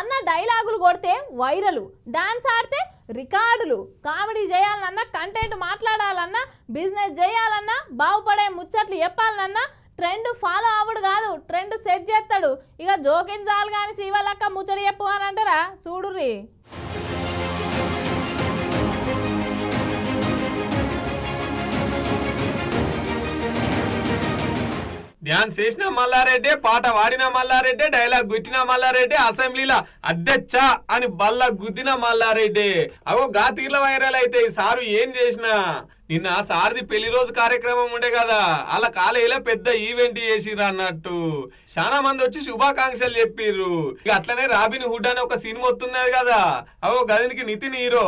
అన్న డైలాగులు కొడితే వైరలు డాన్స్ ఆడితే రికార్డులు కామెడీ చేయాలన్నా కంటెంట్ మాట్లాడాలన్నా బిజినెస్ చేయాలన్నా బాగుపడే ముచ్చట్లు చెప్పాలన్నా ట్రెండ్ ఫాలో అవ్వడు కాదు ట్రెండ్ సెట్ చేస్తాడు. ఇక జోకించాలి కానీ శివలక్క ముచ్చడి చెప్పు అని అంటారా? చూడుర్రి. డ్యాన్స్ చేసిన మల్లారెడ్డి పాట వాడిన మల్లారెడ్డి డైలాగ్ గుట్టిన మల్లారెడ్డి అసెంబ్లీలో అధ్యక్ష అని బల్ల గుద్దిన మల్లారెడ్డి. అవో గా తీర్ల వైరల్ అయితే ఈ సారు ఏం చేసినా? నిన్న సారది పెళ్ళి రోజు కార్యక్రమం ఉండే కదా. అలా కాలేజీలో పెద్ద ఈవెంట్ చేసిర్రు అన్నట్టు. చాలా మంది వచ్చి శుభాకాంక్షలు చెప్పిర్రు. ఇక అట్లనే రాబిన్ హుడ్ అని ఒక సినిమా వస్తున్నది కదా. అవో గదినికి నితిన్ హీరో.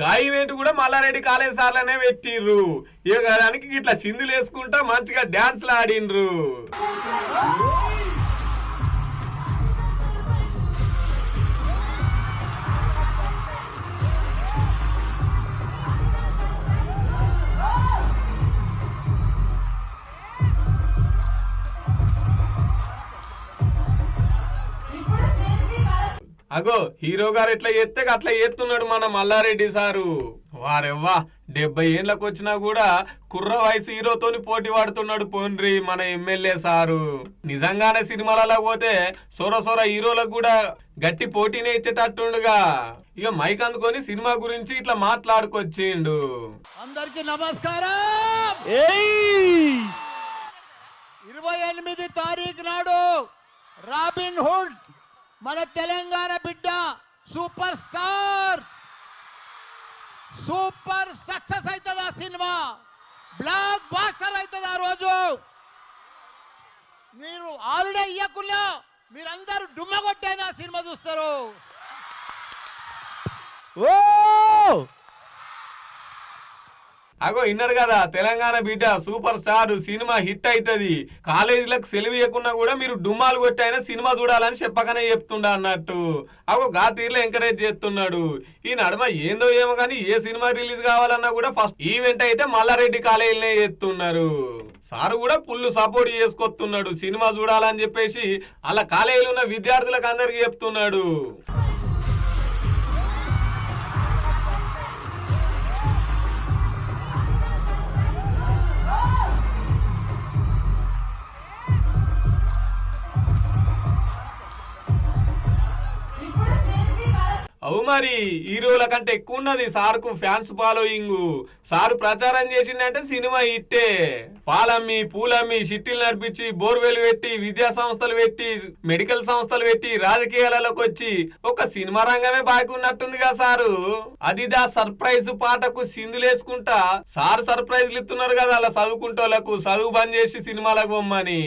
గా ఈవెంట్ కూడా మల్లారెడ్డి కాలేజ్ సార్లనే పెట్టిర్రు. ఇక దానికి ఇట్లా చిందులు వేసుకుంటా మంచిగా డాన్స్లు ఆడిండ్రు. అగో హీరో గారు ఎట్లా ఎత్తే అట్లా ఎత్తున్నాడు మన మల్లారెడ్డి సారు. వారెవ్వా డెబ్బై ఏళ్ళకి వచ్చినా కూడా కుర్ర వయసు హీరోతోని పోటీ పడుతున్నాడు పోన్రి మన ఎమ్మెల్యే సారు. నిజంగానే సినిమాలలో పోతే సొర సొర హీరోలకు కూడా గట్టి పోటీనే ఇచ్చేటట్టుండుగా. ఇక మైక్ అందుకొని సినిమా గురించి ఇట్లా మాట్లాడుకొచ్చిండు. అందరికి నమస్కారం! ఇరవై ఎనిమిది తారీఖు నాడు రాబిన్ హుడ్ మన తెలంగాణ బిడ్డ సూపర్ స్టార్. సూపర్ సక్సెస్ అవుతుంది ఆ సినిమా? బ్లాక్ బాస్టర్ అవుతుంది ఆ రోజు? మీరు ఆల్రెడీ ఇయ్యకున్నా మీరందరూ డుమ్మ కొట్టైనా సినిమా చూస్తారు. ఓ! అగో ఇన్నారు కదా తెలంగాణ బిడ్డ సూపర్ స్టార్ సినిమా హిట్ అవుతుంది కాలేజీలకు సెలవు ఇవ్వకుండా కూడా మీరు డుమ్మాలు కొట్టైనా సినిమా చూడాలని చెప్పకనే చెప్తుండ అన్నట్టు. అగో గా తీరులో ఎంకరేజ్ చేస్తున్నాడు. ఈ నడమ ఏందో ఏమో కానీ ఏ సినిమా రిలీజ్ కావాలన్నా కూడా ఫస్ట్ ఈవెంట్ అయితే మల్లారెడ్డి కాలేజీలనే చేస్తున్నారు. సారు కూడా ఫుల్ సపోర్ట్ చేసుకొస్తున్నాడు. సినిమా చూడాలని చెప్పేసి అలా కాలేజీలో ఉన్న విద్యార్థులకు అందరికి చెప్తున్నాడు. అవు మరి హీరోల కంటే ఎక్కువ ఉన్నది సార్కు ఫ్యాన్స్ ఫాలోయింగ్. సార్ ప్రచారం చేసిందంటే సినిమా ఇట్టే పాలమ్మి పూలమ్మి సిట్టీలు నడిపించి బోర్వెల్ పెట్టి విద్యా సంస్థలు పెట్టి మెడికల్ సంస్థలు పెట్టి రాజకీయాలలోకి వచ్చి ఒక సినిమా రంగమే బాగున్నట్టుందిగా సారు. అది దా సర్ప్రైజ్ పాటకు సిందులేసుకుంటా సార్ సర్ప్రైజ్లు ఇస్తున్నారు కదా అలా చదువుకుంటోళ్ళకు చదువు బంద్ చేసి సినిమాలకు బొమ్మని.